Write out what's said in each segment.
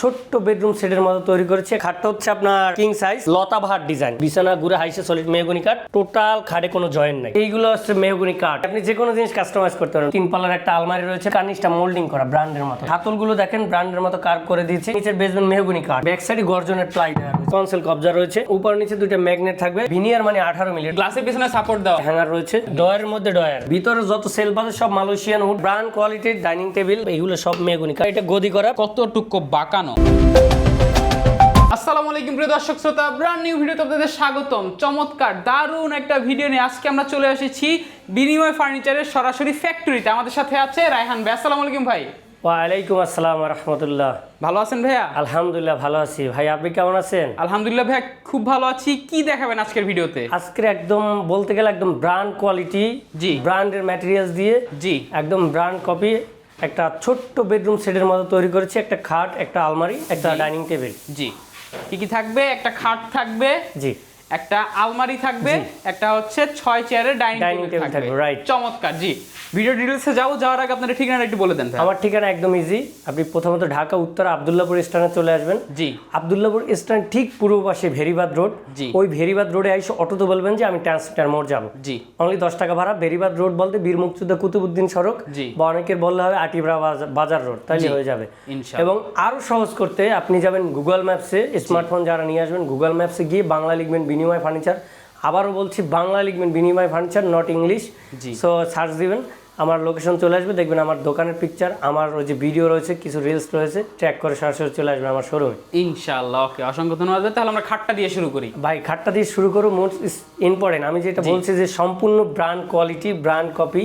ছোট্ট বেডরুম সেটের মতো তৈরি করেছে। খাটটা হচ্ছে আপনার কিং সাইজ লতা ভাট ডিজাইন বিছানা গুড়া হাইসে সলিড মেহগুনি কাঠ। টোটাল খাটে কোনো জয়েন নাই। এইগুলো হচ্ছে মেহগুনি কাঠ। আপনি যে কোনো জিনিস কাস্টমাইজ করতে পারেন। তিন পালার একটা আলমারি রয়েছে কার্নিশটা মোল্ডিং করা ব্র্যান্ডের মতো। হাতলগুলো দেখেন ব্র্যান্ডের মতো কার্ভ করে দিয়েছে। নিচের বেসমেন্ট মেহগুনি কাঠ। ব্যাক সাইডে গর্জনের প্লাই দেওয়া কনসেল কবজা রয়েছে। উপর নিচে দুইটা ম্যাগনেট থাকবে। ভিনিয়ার মানে আঠারো মিলি গ্লাসের পিছনে সাপোর্ট দেওয়া হ্যাঙ্গার রয়েছে। ডয়ের মধ্যে ডয়ার ভিতরে যত সেলফ আছে সব মালয়েশিয়ান উড ব্র্যান্ড কোয়ালিটির ডাইনিং টেবিল এগুলো সব মেহগুনি কাঠ। এটা গদি করা। কত কতটুকু বাঁকানো আসসালামু আলাইকুম প্রিয় দর্শক শ্রোতা ব্র্যান্ড নিউ ভিডিওতে আপনাদের স্বাগতম। চমৎকার দারুণ একটা ভিডিও নিয়ে আজকে আমরা চলে এসেছি বিনিময় ফার্নিচারের সরাসরি ফ্যাক্টরিতে আমাদের সাথে আছে রায়হান ভাই। আসসালামু আলাইকুম ভাই। ওয়ালাইকুম আসসালাম রহমতুল্লাহ। ভালো আছেন ভাইয়া? আলহামদুলিল্লাহ ভালো আছি। ভাই আপনি কেমন আছেন? আলহামদুলিল্লাহ ভাইয়া খুব ভালো আছি। কি দেখাবেন আজকের ভিডিওতে? আজকের একদম বলতে গেলে একদম ব্র্যান্ড কোয়ালিটি জি। ব্র্যান্ডের ম্যাটেরিয়ালস দিয়ে জি। একদম ব্র্যান্ড কপি একটা ছোট্ট বেডরুম সেটের মতো তৈরি করেছি একটা খাট একটা আলমারি একটা ডাইনিং টেবিল। জি। কি কি থাকবে? একটা খাট থাকবে। জি। একটা আলমারি থাকবে একটা হচ্ছে ছয় চেয়ারের ডাইনিং টেবিল থাকবে। right. চমৎকার জি। ভিডিও ডিটেলসে যাব যাওয়ার আগে আপনার ঠিকানা একটু বলে দেন। আমার ঠিকানা একদম ইজি আপনি প্রথমত ঢাকা উত্তর আবদুল্লাপুর স্ট্যান্ডে চলে আসবেন। জি। আবদুল্লাপুর স্ট্যান্ড ঠিক পূর্ব পাশে ভেরিবাদ রোড। জি। ওই ভেরিবাদ রোডে আইসে অটোতে বলবেন যে আমি ট্রান্সমিটার মোড় যাব। জি। অনলি দশ টাকা ভাড়া। ভেরিবাদ রোড বলতে বীর মুক্তিযোদ্ধা কুতুবুদ্দিন সড়ক। জি। বা অনেকের বললে হবে আটিবরা বাজার- বাজার রোড। তাইলে হয়ে যাবে। ইনশাআল্লাহ। এবং আরও সহজ করতে আপনি যাবেন গুগল ম্যাপসে স্মার্টফোন যারা নিয়ে আসবেন গুগল ম্যাপসে গিয়ে বাংলা লিখবেন বিনিময় ফার্নিচার আবারও বলছি বাংলা লিখবেন বিনিময় furniture not English so search দিবেন আমার লোকেশন চলে আসবে দেখবেন আমার দোকানের পিকচার আমার ওই যে ভিডিও রয়েছে কিছু রিলস রয়েছে ট্র্যাক করে সরাসরি চলে আসবে আমার শোরুমে ইনশাআল্লাহ ওকে অসংখ্য ধন্যবাদ। তাহলে আমরা খাটটা দিয়ে শুরু করি। ভাই খাটটা দিয়ে শুরু করো মোস্ট ইম্পর্টেন্ট আমি যেটা বলছি যে সম্পূর্ণ brand quality brand copy.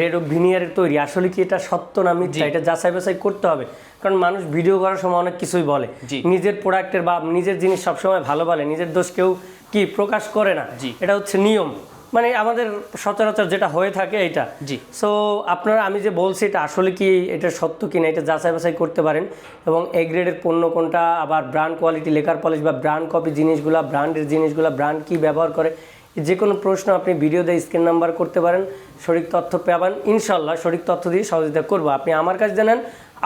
Red ও ভিনিয়ারের তৈরি। আসলে কি এটা সত্য না মিথ্যা? এটা যাচাই বাছাই করতে হবে। কারণ মানুষ ভিডিও করার সময় অনেক কিছুই বলে। নিজের প্রোডাক্টের বা নিজের জিনিস সবসময় ভালো বলে নিজের দোষ কেউ কি প্রকাশ করে না জি। এটা হচ্ছে নিয়ম। মানে আমাদের সচরাচর যেটা হয়ে থাকে এটা জি। সো আপনারা আমি যে বলছি এটা আসলে কি এটা সত্য কি না এটা যাচাই বাছাই করতে পারেন। এবং এ গ্রেডের পণ্য কোনটা আবার ব্র্যান্ড কোয়ালিটি লেকার পলিশ বা ব্র্যান্ড কপি জিনিসগুলা ব্র্যান্ডের জিনিসগুলা ব্র্যান্ড কি ব্যবহার করে যে কোনো প্রশ্ন আপনি ভিডিও ভিডিওতে স্ক্রিন নাম্বার করতে পারেন সঠিক তথ্য পাবেন। ইনশাল্লাহ সঠিক তথ্য দিয়ে সহযোগিতা করব। আপনি আমার কাছ দিয়ে নেন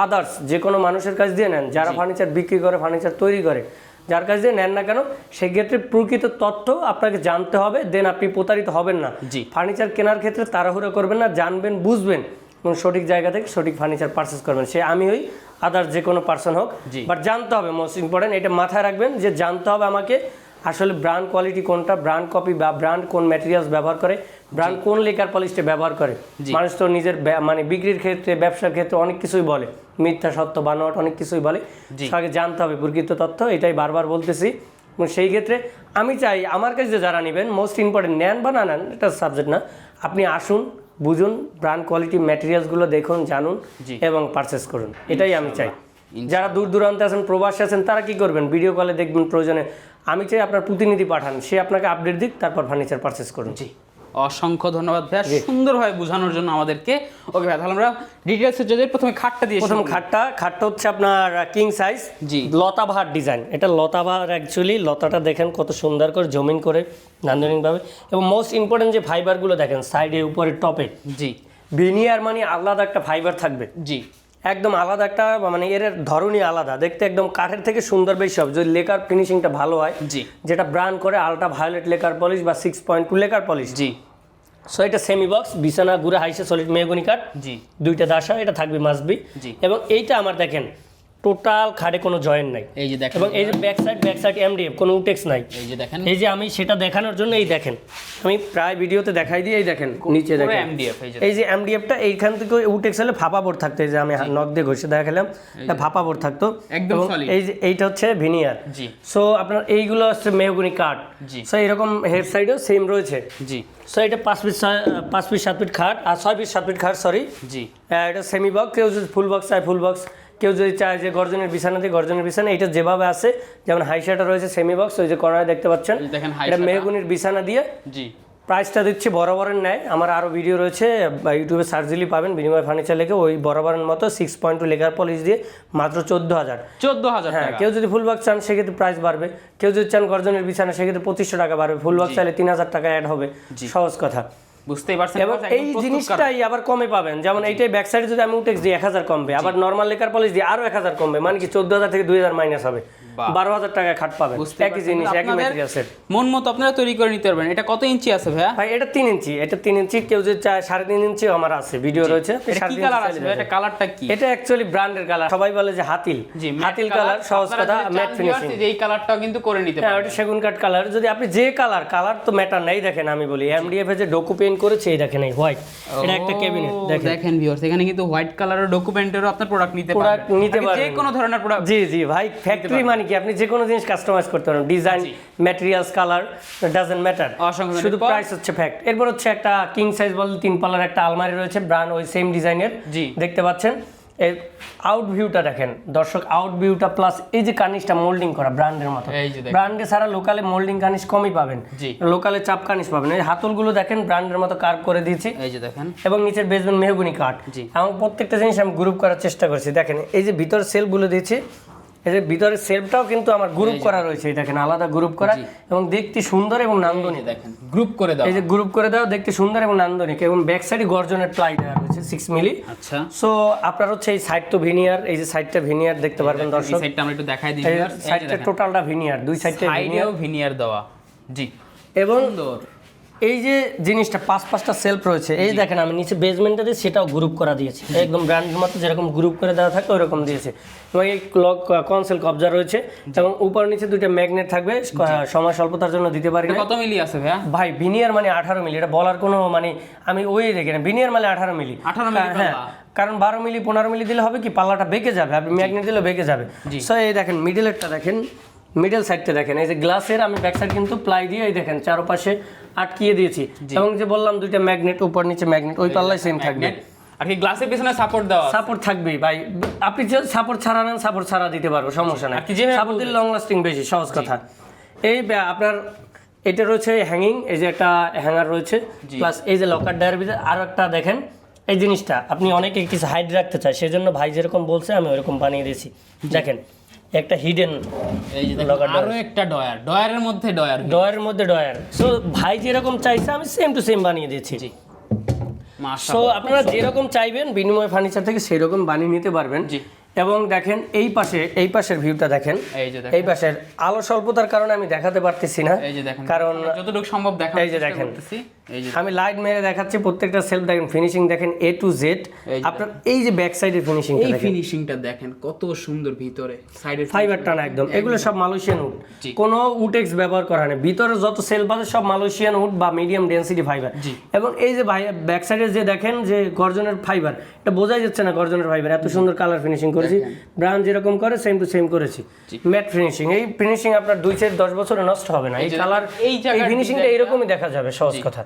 আদার্স যে কোনো মানুষের কাছ দিয়ে নেন যারা ফার্নিচার বিক্রি করে ফার্নিচার তৈরি করে যার কাছ দিয়ে নেন না কেন সেক্ষেত্রে প্রকৃত তথ্য আপনাকে জানতে হবে দেন আপনি প্রতারিত হবেন না। জি। ফার্নিচার কেনার ক্ষেত্রে তাড়াহুড়া করবেন না জানবেন বুঝবেন এবং সঠিক জায়গা থেকে সঠিক ফার্নিচার পারচেস করবেন। সে আমি ওই আদার যে কোনো পার্সন হোক। বাট জানতে হবে মোস্ট ইম্পর্টেন্ট এটা মাথায় রাখবেন যে জানতে হবে আমাকে আসলে ব্র্যান্ড কোয়ালিটি কোনটা ব্র্যান্ড কপি বা ব্র্যান্ড কোন ম্যাটেরিয়ালস ব্যবহার করে ব্র্যান্ড কোন লেকার পলিশটা ব্যবহার করে। মানুষ তো নিজের মানে বিক্রির ক্ষেত্রে ব্যবসার ক্ষেত্রে অনেক কিছুই বলে। মিথ্যা সত্য বানোয়াট অনেক কিছুই বলে। আগে জানতে হবে প্রকৃত তথ্য এটাই বারবার বলতেছি। এবং সেই ক্ষেত্রে আমি চাই আমার কাছে যারা নেবেন মোস্ট ইম্পর্টেন্ট নেন বা না নেন এটা সাবজেক্ট না আপনি আসুন বুঝুন ব্র্যান্ড কোয়ালিটি ম্যাটেরিয়ালসগুলো দেখুন জানুন এবং পারচেস করুন। এটাই আমি চাই। যারা দূর দূরান্তে আছেন প্রবাসে আছেন তারা কি করবেন? ভিডিও কলে দেখবেন প্রয়োজনে আমি চাই আপনার প্রতিনিধি পাঠান সে আপনাকে আপডেট দিক তারপর ফার্নিচার পারচেস করুন। জি। অসংখ্য ধন্যবাদ ভাইয়া। সুন্দরভাবে বোঝানোর জন্য আমাদেরকে। ওকে ভাই তাহলে আমরা ডিটেলসে যদি প্রথমে খাটটা দিয়ে প্রথম। খাটটা খাটটা হচ্ছে আপনার কিং সাইজ জি। লতা বাহার ডিজাইন এটা লতা বাহার অ্যাকচুয়ালি লতাটা দেখেন কত সুন্দর করে জমিন করে নান্দনিকভাবে। এবং মোস্ট ইম্পর্টেন্ট যে ফাইবারগুলো দেখেন সাইডে উপরে টপে জি। ভিনিয়ার মানে আলাদা একটা ফাইবার থাকবে। জি। একদম আলাদা একটা মানে এর ধরনই আলাদা। দেখতে একদম কাঠের থেকে সুন্দর বেশি হবে যদি লেকার ফিনিশিংটা ভালো হয় জি। যেটা ব্রান্ড করে আলট্রা ভায়োলেট লেকার পলিশ বা six point two lacquer polish জি। সো এটা সেমি বক্স বিছানা গুড়া হাইসে সলিড মেহগুনি কাঠ। জি। দুইটা দাসা এটা থাকবে মাসবি জি। এবং এইটা আমার দেখেন টোটাল খাটে কোনো জয়েন নাই। এই যে দেখেন এবং এই যে back side back side MDF কোনো উটেক্স নাই। এই যে দেখেন। এই যে আমি সেটা দেখানোর জন্য এই দেখেন। আমি প্রায় ভিডিওতে দেখাই দিই এই দেখেন নিচে দেখেন। এমডিএফ এই যে এমডিএফটা এইখান থেকে উটেক্স হলে ফাঁপা বোর্ড থাকতো। এই যে আমি নখ দিয়ে ঘষে দেখালাম এটা ফাঁপা বোর্ড থাকতো। একদম এই যে এইটা হচ্ছে ভিনিয়ার জি। সো আপনার এইগুলো হচ্ছে মেহগুনি কাঠ। জি। সো এরকম হেড সাইডেও সেম রয়েছে। জি। সো এটা পাঁচ পিস পাঁচ পিস সাত ফিট খাট। আর ছয় পিস সাত ফিট খাট সরি জি। এটা সেমি বক্স কেউ যদি ফুল বক্স চায় ফুল বক্স কেউ যদি চায় যে গর্জনের বিছানা দিয়ে গর্জনের বিছানা এটা যেভাবে আছে যেমন হাই শার্টে রয়েছে সেমি বক্স ওই যে কর্নারে দেখতে পাচ্ছেন এটা মেহগুনির বিছানা দিয়ে জি। প্রাইসটা দিচ্ছি বরাবরের ন্যায়। আমার আরও ভিডিও রয়েছে বা ইউটিউবে সার্চ দিলেই পাবেন বিনিময় ফার্নিচার লেখে ওই বরাবরের মতো সিক্স পয়েন্ট টু লেখার পলিশ দিয়ে মাত্র চোদ্দ হাজার চোদ্দ হাজার হ্যাঁ কেউ যদি ফুল বক্স চান সেক্ষেত্রে প্রাইস বাড়বে। কেউ যদি চান গর্জনের বিছানা সেক্ষেত্রে পঁচিশশো টাকা বাড়বে। ফুল বক্স চাইলে তিন হাজার টাকা অ্যাড হবে। সহজ কথা। বুঝতেই পারছেন এবং এই জিনিসটাই আবার কমে পাবেন। যেমন এইটাই ব্যাক সাইডে যদি আমি উঠেছি এক হাজার কমবে আবার নর্মাল লেখার পলিশ দিয়ে আরও এক হাজার কমবে মানে কি চোদ্দ হাজার থেকে দুই হাজার মাইনাস হবে। বারো হাজার টাকা খাট পাবেন। একই জিনিস একই সেট মন মতো আপনারা তৈরি করে নিতে পারবেন। এটা কত ইঞ্চি আছে ভাইয়া? ভাই এটা তিন ইঞ্চি। এটা তিন ইঞ্চি কেউ যদি চায় সাড়ে তিন ইঞ্চি আমার আছে ভিডিও রয়েছে। আপনি কি কালার আছে এটা কালারটা কি? এটা অ্যাকচুয়ালি ব্র্যান্ডের কালার সবাই বলে যে হাতিল। হাতিল কালার সহজ কথা ম্যাট ফিনিশিং যে এই কালারটাও কিন্তু করে নিতে হ্যাঁ পারবেন। ওটা সেগুন কাঠ কালার যদি আপনি যে কালার কালার তো ম্যাটার নেই দেখেন আমি বলি। এমডিএফ এ যে ডোকু পেইন্ট করেছে এই দেখেন এই হোয়াইট এটা একটা ক্যাবিনেট দেখেন। দেখেন ভিউয়ার্স এখানে কিন্তু হোয়াইট কালারের ডকুমেন্টেরও আপনার প্রোডাক্ট নিতে পারবেন। নিতে আগে যে কোনো ধরনের প্রোডাক্ট জি জি ভাই ফ্যাক্টরি মানে কি আপনি যে কোনো জিনিস কাস্টমাইজ করতে পারেন। Design. Materials colour doesn't matter শুধু প্রাইস হচ্ছে ফ্যাক্ট এরপর হচ্ছে একটা কিং সাইজ বল তিন পাল্লার একটা আলমারি রয়েছে ব্র্যান্ড ওই সেম ডিজাইনের জি। দেখতে পাচ্ছেন? এর আউট ভিউটা দেখেন। দর্শক আউট ভিউটা প্লাস এই যে কানিসটা মোল্ডিং করা ব্র্যান্ডের মতো। ব্র্যান্ডে ছাড়া লোকালে মোল্ডিং কানিস কমই পাবেন। লোকালে চাপ কানিস পাবেন। এই হাতলগুলো দেখেন ব্র্যান্ডের মতো কার্ভ করে দিয়েছি। এই যে দেখেন। এবং নিচের বেসমেন্ট মেহগুনি কাঠ। এবং প্রত্যেকটা জিনিস আমি গ্রুপ করার চেষ্টা করছি। দেখেন এই যে ভিতরে সেলগুলো দিয়েছি এই যে ভিতরের সেলফটাও কিন্তু আমার গ্রুপ করা রয়েছে এই দেখেন আলাদা গ্রুপ করা এবং দেখতে সুন্দর এবং নান্দনিক। দেখেন গ্রুপ করে দাও। এই যে গ্রুপ করে দাও দেখতে সুন্দর এবং নান্দনিক এবং ব্যাক সাইডে গর্জনের প্লাই দেওয়া রয়েছে সিক্স মিলি আচ্ছা। সো আপনার হচ্ছে এই সাইড তো ভিনিয়ার এই যে সাইডটা ভিনিয়ার দেখতে পারবেন দর্শক। সাইডটা আমরা একটু দেখাই দিই সাইডটা টোটালটা ভিনিয়ার দুই সাইডটা ভিনিয়ার ভিনিয়ার দেওয়া। জি। এবং সুন্দর। এই যে জিনিসটা পাঁচ পাঁচটা সেলফ রয়েছে এই দেখেন আমি নিচে বেসমেন্টে দিয়ে সেটাও গ্রুপ করা দিয়েছি। একদম ব্র্যান্ডের মতো যেরকম গ্রুপ করে দেওয়া থাকে ওরকম দিয়েছে। এবং এই ক্লক কনসেল কবজা রয়েছে এবং উপর নিচে দুইটা ম্যাগনেট থাকবে সময় স্বল্পতার জন্য দিতে পারি কত মিলি আছে ভাইয়া? ভাই বিনিয়ার মানে আঠারো মিলি এটা বলার কোনো মানে আমি ওই দেখি না বিনিয়ার মানে আঠারো মিলি 18 মিলি হ্যাঁ কারণ বারো মিলি পনেরো মিলি দিলে হবে কি পাল্লাটা বেঁকে যাবে আপনি ম্যাগনেট দিলে বেঁকে যাবে। সো এই দেখেন মিডলেরটা দেখেন মিডল সাইডটা দেখেন এই যে গ্লাসের আমি ব্যাক সাইড কিন্তু প্লাই দিয়ে এই দেখেন চারপাশে আটকিয়ে দিয়েছি। এবং যে বললাম দুইটা ম্যাগনেট উপর নিচে ম্যাগনেট ওই পাল্লায় সেম থাকবে। আর কি গ্লাসের পিছনে সাপোর্ট দেওয়া আছে। সাপোর্ট থাকবেই ভাই। আপনি যে সাপোর্ট ছাড়া নেন সাপোর্ট ছাড়া দিতে পারব সমস্যা নাই। সাপোর্ট দিলে লং লাস্টিং বেশি সহজ কথা। এই আপনার এটা রয়েছে হ্যাঙ্গিং এই যে একটা হ্যাঙ্গার রয়েছে। প্লাস এই যে লকার ডায়ের ভিতরে আরও একটা দেখেন। এই জিনিসটা আপনি অনেকে কিছু হাইড রাখতে চায় সেজন্য ভাই যেরকম বলছে আমি ওরকম বানিয়ে দিয়েছি। দেখেন একটা হিডেন। আরও একটা ডয়ার ডয়ারের মধ্যে ডয়ার ডয়ের মধ্যে ডয়ার সো ভাই যেরকম চাইছে আমি সেম টু সেম বানিয়ে দিয়েছি। জি। সো আপনারা যেরকম চাইবেন বিনিময় ফার্নিচার থেকে সেই রকম বানিয়ে নিতে পারবেন। জি। এবং দেখেন এই পাশে এই পাশের ভিউটা দেখেন। এই যে এই পাশের আলো স্বল্পতার কারণে আমি দেখাতে পারতেছি না। এই যে দেখেন। কারণ যতটুকু সম্ভব দেখা এই যে দেখেন। আমি লাইট মেরে দেখাচ্ছি প্রত্যেকটা সেলফ দেখেন ফিনিশিং দেখেন এ টু জেড আপনার এই যে ব্যাক সাইডের ফিনিশিং এই ফিনিশিংটা দেখেন কত সুন্দর ভিতরে সাইডের ফাইবার টানা একদম। এগুলো সব মালয়েশিয়ান উড কোনো উটেক্স ব্যবহার করা নেই ভিতরে যত সেলফ আছে সব মালয়েশিয়ান উড বা মিডিয়াম ডেন্সিটি ফাইবার এবং এই যে ব্যাক সাইডে যে দেখেন যে গর্জনের ফাইবার এটা বোঝাই যাচ্ছে না গর্জনের ফাইবার এত সুন্দর কালার ফিনিশিং করেছি। ব্রাউন যেরকম করে সেম টু সেম করেছি। ম্যাট ফিনিশিং এই ফিনিশিং আপনার দুই থেকে দশ বছরে নষ্ট হবে না। এই কালার এই ফিনিশিংটা এরকমই দেখা যাবে সহজ কথা।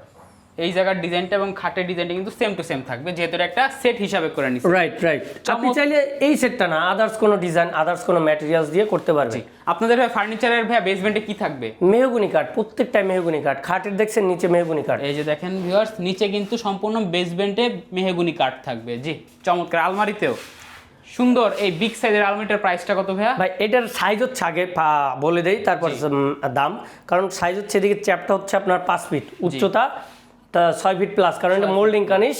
এই জায়গার ডিজাইনটা এবং খাটের ডিজাইনটা কিন্তু সেম টু সেম থাকবে যেহেতু একটা সেট হিসাবে করে নিচ্ছি রাইট রাইট আপনি চাইলে এই সেটটা না আদার্স কোনো ডিজাইন আদার্স কোনো ম্যাটেরিয়ালস দিয়ে করতে পারবেন। আপনাদের ভাই ফার্নিচারের ভাই বেসমেন্টে কি থাকবে? মেহগুনি কাঠ প্রত্যেকটা মেহগুনি কাঠ। খাটের দেখছেন নিচে মেহগুনি কাঠ। এই যে দেখেন ভিউয়ার্স নিচে কিন্তু সম্পূর্ণ বেসমেন্টে মেহগুনি কাঠ থাকবে। জি চমৎকার। আলমারিতেও। সুন্দর। এই বিগ সাইজের আলমারিটার প্রাইসটা কত ভাইয়া? ভাই এটার সাইজ হচ্ছে আগে বলে দেই তারপর দাম। কারণ সাইজ হচ্ছে এদিকে চ্যাপটা হচ্ছে আপনার পাঁচ ফিট উচ্চতা ছয় ফিট প্লাস কারণ এটা মোল্ডিং কানিস।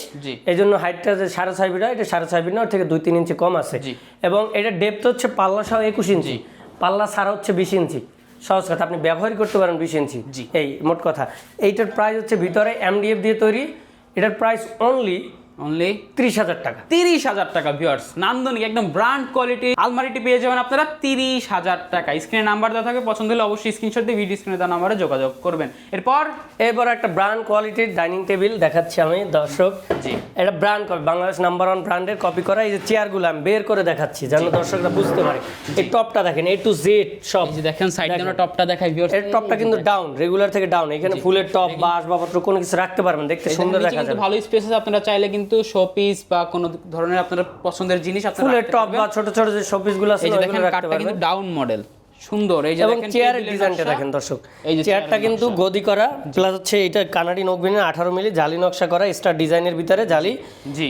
এই জন্য হাইটটা যে সাড়ে ছয় ফিট হয় এটা সাড়ে ছয় ফিট না থেকে দুই তিন ইঞ্চি কম আছে। জি। এবং এটা ডেপথ হচ্ছে পাল্লা সহ একুশ ইঞ্চি পাল্লা ছাড়া হচ্ছে বিশ ইঞ্চি সহজ কথা আপনি ব্যবহার করতে পারেন বিশ ইঞ্চি জি। এই মোট কথা। এইটার প্রাইস হচ্ছে ভিতরে এমডিএফ দিয়ে তৈরি। এটার প্রাইস অনলি অনলি ত্রিশ হাজার টাকা। তিরিশ হাজার টাকা ভিউয়ার্স নান্দনিক একদম ব্র্যান্ড কোয়ালিটি আলমারিটি পেয়ে যাবেন আপনারা তিরিশ হাজার টাকা। স্ক্রিনে নাম্বার দেওয়া থাকে পছন্দ হলে অবশ্যই স্ক্রিনশট দিয়ে ভিডিও স্ক্রিনে দেওয়া নাম্বারে যোগাযোগ করবেন। এরপর এরপর একটা ব্র্যান্ড কোয়ালিটির ডাইনিং টেবিল দেখাচ্ছি আমি দর্শক। জি। এটা ব্র্যান্ড বাংলাদেশ নাম্বার ওয়ান ব্র্যান্ডের কপি করা এই যে চেয়ারগুলো আমি বের করে দেখাচ্ছি যেন দর্শকরা বুঝতে পারে। এই টপটা দেখেন এ টু জেড সব দেখেন সাইড টপটা দেখাই ভিউয়ার্স এর টপটা কিন্তু ডাউন রেগুলার থেকে ডাউন এখানে ফুলের টপ বা আসবাবপত্র কোনো কিছু রাখতে পারবেন দেখতে সুন্দর দেখা যাবে। ভালো স্পেস আছে আপনারা চাইলে কিন্তু শোপিস বা কোনো ধরনের আপনার পছন্দের জিনিস আপনারা ফুলের টপ বা ছোট ছোট যে শোপিসগুলো আছে এই যে দেখেন পারবেন কিন্তু ডাউন মডেল সুন্দর এই যে এবং দেখেন চেয়ারের ডিজাইনটা দেখেন দর্শক। এই যে চেয়ারটা কিন্তু গদি করা প্লাস হচ্ছে এটা কানাডি নকবিনের আঠারো মিলি জালি নকশা করা স্টার ডিজাইনের ভিতরে জালি।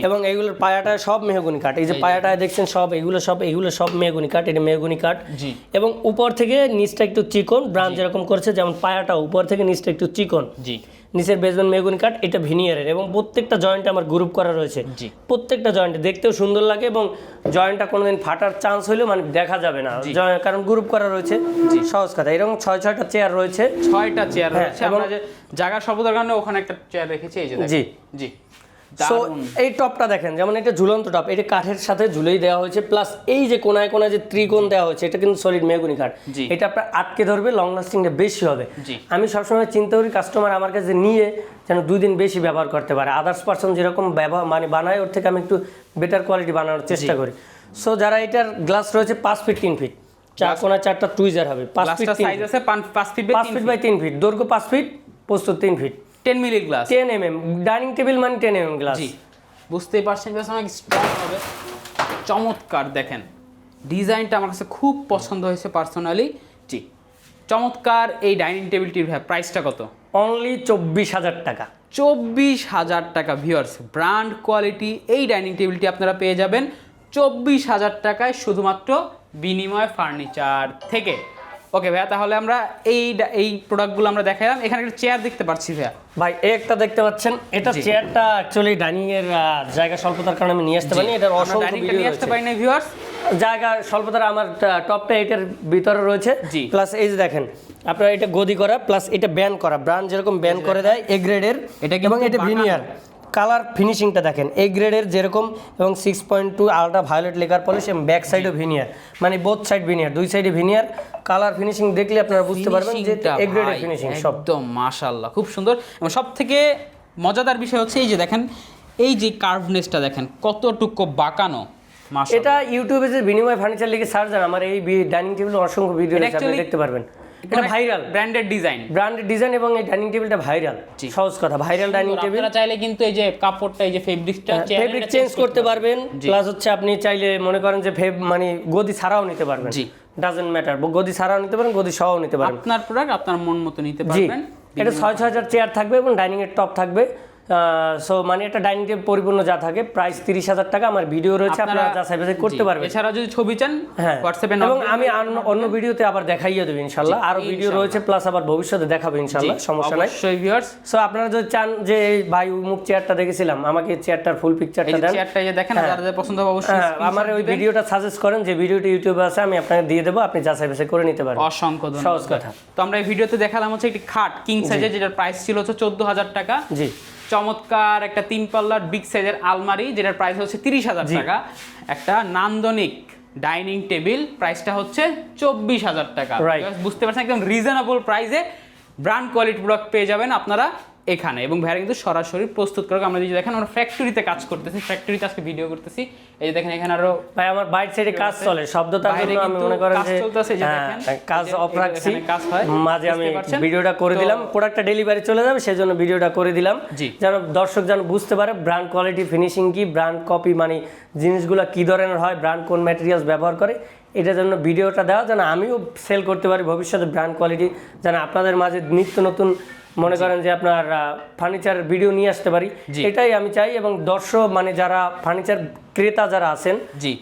এবং এইগুলোর পায়াটা সব মেহগুনি কাঠ। এই যে পায়াটায় দেখছেন সব এগুলো সব এগুলো সব মেহগুনি কাঠ এটা মেহগুনি কাঠ। জি। এবং উপর থেকে নিচটা একটু চিকন ব্রাঞ্চ যেরকম করছে যেমন পায়াটা উপর থেকে নিচটা একটু চিকন। জি। নিচের বেসমেন্ট মেগুনি কাঠ এটা ভিনিয়ারের এবং প্রত্যেকটা জয়েন্টে আমার গ্রুপ করা রয়েছে। জি। প্রত্যেকটা জয়েন্টে দেখতেও সুন্দর লাগে এবং জয়েন্টটা কোনোদিন ফাটার চান্স হলেও মানে দেখা যাবে না। কারণ গ্রুপ করা রয়েছে। সহজ কথা। এরকম ছয় ছয়টা চেয়ার রয়েছে। ছয়টা চেয়ার হ্যাঁ, রয়েছে। এবং- জায়গার স্বল্পতার কারণে ওখানে একটা চেয়ার রেখেছি এই যে। জি। জি। সো এই টপটা দেখেন যেমন এটা ঝুলন্ত টপ এটা কাঠের সাথে ঝুলেই দেওয়া হয়েছে প্লাস এই যে কোনায় কোনায় যে ত্রিকোণ দেওয়া হয়েছে এটা কিন্তু সলিড মেগুনি কাঠ। এটা আপনার আটকে ধরবে লং লাস্টিংটা বেশি হবে। আমি সবসময় চিন্তা করি কাস্টমার আমার কাছে নিয়ে যেন দুই দিন বেশি ব্যবহার করতে পারে। আদার্স পার্সন যেরকম ব্যবহার মানে বানায় ওর থেকে আমি একটু বেটার কোয়ালিটি বানানোর চেষ্টা করি। সো যারা এটার গ্লাস রয়েছে পাঁচ ফিট তিন ফিট চার কোনা চারটা টুইজার হবে পাঁচ ফিট সাইজ আছে পাঁচ- পাঁচ ফিট পাঁচ ফিট বাই তিন ফিট দৈর্ঘ্য পাঁচ ফিট প্রস্তুত তিন feet ten milli glass. Ten M M dining table মানে টেন এম এম গ্লাস। জি। বুঝতেই পারছেন বেশ অনেক স্ট্রং হবে। চমৎকার দেখেন। ডিজাইনটা আমার কাছে খুব পছন্দ হয়েছে পার্সোনালি জি। চমৎকার এই ডাইনিং টেবিলটির প্রাইসটা কত? অনলি চব্বিশ হাজার টাকা। চব্বিশ হাজার টাকা ভিউয়ার্স ব্র্যান্ড কোয়ালিটি এই ডাইনিং টেবিলটি আপনারা পেয়ে যাবেন। চব্বিশ হাজার টাকায় শুধুমাত্র বিনিময় ফার্নিচার থেকে। ওকে ভাইয়া তাহলে আমরা এই এই প্রোডাক্টগুলো আমরা দেখালাম এখানে একটা চেয়ার দেখতে পাচ্ছি ভাইয়া। ভাই একটা দেখতে পাচ্ছেন? এটা চেয়ারটা অ্যাকচুয়ালি ডাইনিং এর জায়গা স্বল্পতার কারণে আমি নিয়ে আসতে পারিনি এটার অসংখ্য ভিডিও নিয়ে আসতে রয়েছে। পারি না ভিউয়ার্স জায়গা স্বল্পতার আমার টপটা এটার ভিতরে রয়েছে। প্লাস এই যে দেখেন আপনার এটা গদি করা প্লাস এটা ব্যান করা ব্রান্ড যেরকম ব্যান করে দেয় এ গ্রেডের এটা এবং এটা ভিনিয়ার কালার ফিনিশিংটা দেখেন এ গ্রেডের যেরকম এবং six point two ultra violet লেখার পলিশ এবং ব্যাক সাইডও ভিনিয়ার মানে বোথ সাইড ভিনিয়ার দুই সাইডে ভিনিয়ার কালার ফিনিশিং দেখলে আপনারা বুঝতে পারবেন যে এ গ্রেডের ফিনিশিং সব। একদম মাশাআল্লাহ খুব সুন্দর। এবং সব থেকে মজাদার বিষয় হচ্ছে এই যে দেখেন এই যে কার্ভনেসটা দেখেন কতটুকু বাঁকানো এটা ইউটিউবে যে বিনিময় ফার্নিচার লিখে সার্চ দেন আমার এই ডাইনিং টেবিলের অসংখ্য ভিডিও দেখতে পারবেন। এটা viral branded design branded design এবং এই ডাইনিং টেবিলটা ভাইরাল সহজ কথা ভাইরাল ডাইনিং টেবিল আপনারা চাইলে কিন্তু এই যে কাপড়টা এই যে ফেব্রিকটা ফেব্রিক চেঞ্জ করতে পারবেন। প্লাস হচ্ছে আপনি চাইলে মনে করেন যে ফেব মানে গদি ছাড়াও নিতে পারবেন। জি। ডাজেন্ট ম্যাটার গদি ছাড়াও নিতে পারেন গদি সহও নিতে পারবেন আপনার প্রোডাক্ট আপনার মন মতো নিতে পারবেন। এটা ছয় ছয় হাজার চেয়ার থাকবে এবং ডাইনিং এর টপ থাকবে। সো মানে একটা ডাইনিং টেবিল পরিপূর্ণ যা থাকে প্রাইস তিরিশ হাজার টাকা আমার ভিডিও রয়েছে আপনারা যাচাই বাছাই করতে পারবেন। এছাড়া যদি ছবি চান হ্যাঁ হোয়াটসঅ্যাপে এবং আমি অন্য- ভিডিওতে আবার দেখাইয়ে দেবো ইনশাল্লাহ। আরও ভিডিও রয়েছে প্লাস আবার ভবিষ্যতে দেখাবো ইনশাল্লাহ। সমস্যা নাই। ভিউয়ার্স সো আপনারা যদি চান যে ভাই মুখ চেয়ারটা দেখেছিলাম আমাকে চেয়ারটার ফুল পিকচারটা যে দেন। চেয়ারটা যে দেখেন যাদের যাদের পছন্দ হবে অবশ্যই হ্যাঁ আমার ওই ভিডিওটা সাজেস্ট করেন যে ভিডিওটি ইউটিউবে আছে আমি আপনাকে দিয়ে দেবো আপনি যাচাই বাছাই করে নিতে পারেন অসংখ্য ধন্যবাদ। সহজ কথা। তো আমরা এই ভিডিওতে দেখালাম হচ্ছে একটি খাট কিং সাইজের যেটার প্রাইস ছিল হচ্ছে চোদ্দ হাজার টাকা। জি। চমৎকার একটা তিন পাল্লার বিগ সাইজের আলমারি যেটার প্রাইস হচ্ছে তিরিশ হাজার টাকা। একটা নান্দনিক ডাইনিং টেবিল প্রাইসটা হচ্ছে চব্বিশ হাজার টাকা. বুঝতে পারছেন একদম রিজনেবল প্রাইসে ব্র্যান্ড কোয়ালিটি প্রোডাক্ট পেয়ে যাবেন আপনারা। এখানে। এবং ভাইরা কিন্তু সরাসরি প্রস্তুত করে। আমরা যদি দেখেন আমরা ফ্যাক্টরিতে কাজ করতেছি ফ্যাক্টরিতে আজকে ভিডিও করতেছি। এই যে দেখেন এখানে আরও ভাই আমার বাইর সাইডে কাজ চলে। শব্দ তার জন্য আমি মনে করেন কাজ যে চলতেছে, এই যে হ্যাঁ, দেখেন। কাজ অফ রাখছি কাজ হয়, মাঝে আমি ভিডিওটা করে দিলাম। প্রোডাক্টটা ডেলিভারি চলে যাবে সেই জন্য ভিডিওটা করে দিলাম। যেন দর্শক যেন বুঝতে পারে ব্র্যান্ড কোয়ালিটি ফিনিশিং কি ব্র্যান্ড কপি মানে জিনিসগুলো কি ধরনের হয় ব্র্যান্ড কোন ম্যাটেরিয়ালস ব্যবহার করে এটার জন্য ভিডিওটা দেওয়া যেন আমিও সেল করতে পারি ভবিষ্যতে ব্র্যান্ড কোয়ালিটি যেন আপনাদের মাঝে নিত্য নতুন মনে করেন যে আপনার ফার্নিচার ভিডিও নিয়ে আসতে পারি। এটাই আমি চাই এবং দর্শক মানে যারা ফার্নিচার ক্রেতা যারা আছেন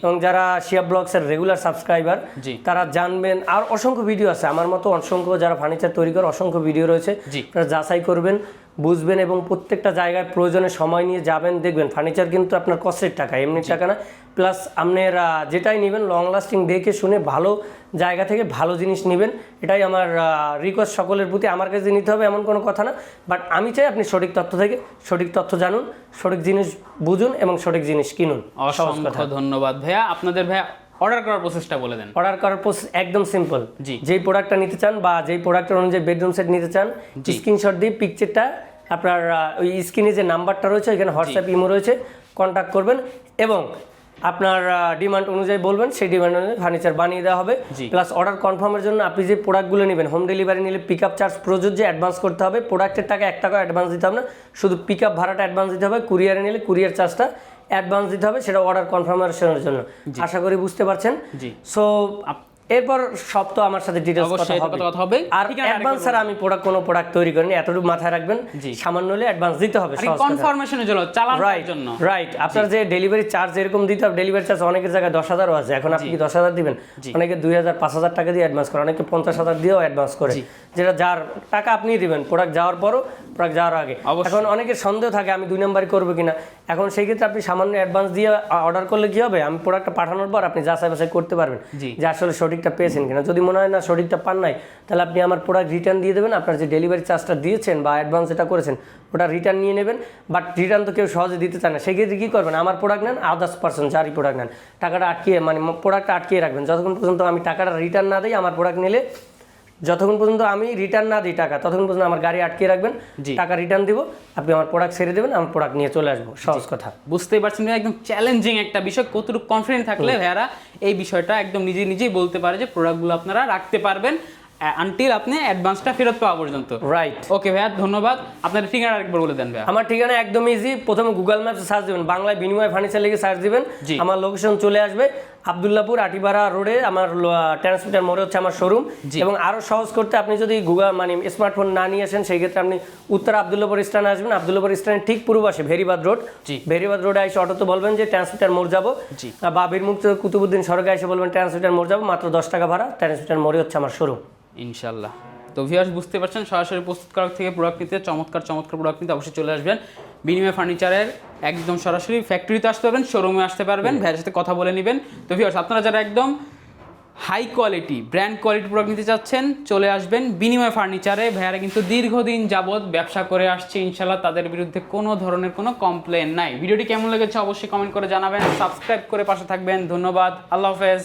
এবং যারা শিয়া ব্লগসের রেগুলার সাবস্ক্রাইবার তারা জানবেন। আর অসংখ্য ভিডিও আছে। আমার মতো অসংখ্য যারা ফার্নিচার তৈরি করে অসংখ্য ভিডিও রয়েছে। যাচাই করবেন। বুঝবেন এবং প্রত্যেকটা জায়গায় প্রয়োজনে সময় নিয়ে যাবেন দেখবেন ফার্নিচার কিন্তু আপনার কষ্টের টাকা এমনি টাকা না। প্লাস আপনার যেটাই নেবেন লং লাস্টিং দেখে শুনে ভালো জায়গা থেকে ভালো জিনিস নেবেন এটাই আমার রিকোয়েস্ট সকলের প্রতি। আমার কাছে নিতে হবে এমন কোনো কথা না। বাট আমি চাই আপনি সঠিক তথ্য থেকে সঠিক তথ্য জানুন সঠিক জিনিস বুঝুন এবং সঠিক জিনিস কিনুন। অসংখ্য ধন্যবাদ ভাইয়া। আপনাদের ভাইয়া অর্ডার করার প্রসেসটা বলে দেন। অর্ডার করার প্রসেস একদম সিম্পল জি। যেই প্রোডাক্টটা নিতে চান বা যেই প্রোডাক্টের অনুযায়ী বেডরুম সেট নিতে চান। স্ক্রিনশট দিয়ে পিকচারটা আপনার ওই স্ক্রিনে যে নাম্বারটা রয়েছে এখানে হোয়াটসঅ্যাপ ইমো রয়েছে কন্ট্যাক্ট করবেন এবং আপনার ডিমান্ড অনুযায়ী বলবেন সেই ডিমান্ড অনুযায়ী ফার্নিচার বানিয়ে দেওয়া হবে। প্লাস অর্ডার কনফার্মের জন্য আপনি যে প্রোডাক্টগুলো নেবেন হোম ডেলিভারি নিলে পিক আপ চার্জ প্রযোজ্য অ্যাডভান্স করতে হবে প্রোডাক্টের টাকা এক টাকা অ্যাডভান্স দিতে হবে না। শুধু পিক আপ ভাড়াটা অ্যাডভান্স দিতে হবে কুরিয়ারে নিলে কুরিয়ার চার্জটা অ্যাডভান্স দিতে হবে সেটা অর্ডার কনফার্মেশনের জন্য। আশা করি বুঝতে পারছেন। সো এরপর সব তো আমার সাথে ডিটেলস কথা হবে। কথা হবে। আর অ্যাডভান্স ছাড়া আমি প্রোডাক্ট কোনো প্রোডাক্ট তৈরি করিনি এতটুকু মাথায় রাখবেন। সামান্য হলে অ্যাডভান্স দিতে হবে কনফার্মেশনের জন্য চালানোর জন্য। রাইট আপনার যে ডেলিভারি চার্জ এরকম দিতে হবে ডেলিভারি চার্জ অনেকের জায়গায় দশ হাজারও আছে। এখন আপনি কি দশ হাজার দিবেন? অনেকে দুই হাজার পাঁচ হাজার টাকা দিয়ে অ্যাডভান্স করে অনেকে পঞ্চাশ হাজার দিয়েও অ্যাডভান্স করে। যেটা যার টাকা আপনি দিবেন প্রোডাক্ট যাওয়ার পরও প্রোডাক্ট যাওয়ার আগে। এখন অনেকের সন্দেহ থাকে আমি দুই নাম্বারই করব কিনা। এখন সেই ক্ষেত্রে আপনি সামান্য অ্যাডভান্স দিয়ে অর্ডার করলে কি হবে? আমি প্রোডাক্টটা পাঠানোর পর আপনি যাচাই বাছাই করতে পারবেন। যে আসলে সঠিকটা পেয়েছেন কিনা? যদি মনে হয় না সঠিকটা পান নাই, তাহলে আপনি আমার প্রোডাক্ট রিটার্ন দিয়ে দেবেন। আপনার যে ডেলিভারি চার্জটা দিয়েছেন বা অ্যাডভান্স যেটা করেছেন, ওটা রিটার্ন নিয়ে নেবেন। বাট রিটার্ন তো কেউ সহজে দিতে চায় না। সেক্ষেত্রে কী করবেন? আমার প্রোডাক্ট নেন আদার্স পার্সন যারই প্রোডাক্ট নেন। টাকাটা আটকিয়ে মানে প্রোডাক্টটা আটকিয়ে রাখবেন। যতক্ষণ পর্যন্ত আমি টাকাটা রিটার্ন না দিই, আমার প্রোডাক্ট নিলে যতক্ষণ পর্যন্ত আমি রিটার্ন না দিই টাকা ততক্ষণ পর্যন্ত আমার গাড়ি আটকিয়ে রাখবেন। টাকা রিটার্ন দিব আপনি আমার প্রোডাক্ট ছেড়ে দেবেন আমার প্রোডাক্ট নিয়ে চলে আসব। সহজ কথা। বুঝতেই পারছেন একদম চ্যালেঞ্জিং একটা বিষয় কতটুকু কনফিডেন্ট থাকলে ভাইয়ারা এই বিষয়টা একদম নিজে নিজেই বলতে পারে যে প্রোডাক্টগুলো আপনারা রাখতে পারবেন আনটিল আপনি অ্যাডভান্সটা ফেরত পাওয়া পর্যন্ত। রাইট ওকে ভাইয়া ধন্যবাদ। আপনার ঠিকানা আরেকবার বলে দেন ভাইয়া। আমার ঠিকানা একদম ইজি প্রথমে গুগল ম্যাপে সার্চ দিবেন বাংলায় বিনিময় ফার্নিচার লিখে সার্চ দিবেন আমার লোকেশন চলে আসবে। আবদুল্লাপুর আটিপাড়া রোডে আমার ট্রান্সমিটার মোড়ে হচ্ছে আমার শোরুম। এবং আরও সহজ করতে আপনি যদি গুগল মানে স্মার্টফোন না নিয়ে আসেন সেই ক্ষেত্রে আপনি উত্তর আবদুল্লাপুর স্ট্যান্ড আসবেন আবদুল্লাপুর স্ট্যান্ডের ঠিক পূর্ব পাশে ভেরিবাদ রোড। ভেরিবাদ রোডে এসে অটো তো বলবেন যে ট্রান্সমিটার মোড় যাব। বা বীরমুক্ত কুতুবুদ্দিন সড়কে এসে বলবেন ট্রান্সমিটার মোড় যাব মাত্র দশ টাকা ভাড়া ট্রান্সমিটার মোড়ে হচ্ছে আমার শোরুম ইনশাল্লাহ তো ভিউয়ার্স বুঝতে পারছেন সরাসরি প্রস্তুতকারক থেকে প্রোডাক্ট নিতে চমৎকার চমৎকার প্রোডাক্ট নিতে অবশ্যই চলে আসবেন। বিনিময় ফার্নিচারের একদম সরাসরি ফ্যাক্টরিতে আসতে পারবেন শোরুমে আসতে পারবেন ভাইয়ের সাথে কথা বলে নেবেন। তো ভিউয়ার্স আপনারা যারা একদম high quality brand quality product নিতে চাচ্ছেন চলে আসবেন। বিনিময় ফার্নিচারে ভাইয়ারা কিন্তু দীর্ঘদিন যাবৎ ব্যবসা করে আসছে ইনশাল্লাহ তাদের বিরুদ্ধে কোনো ধরনের কোনো কমপ্লেন নাই। ভিডিওটি কেমন লেগেছে অবশ্যই কমেন্ট করে জানাবেন। সাবস্ক্রাইব করে পাশে থাকবেন। ধন্যবাদ। আল্লাহ হাফেজ।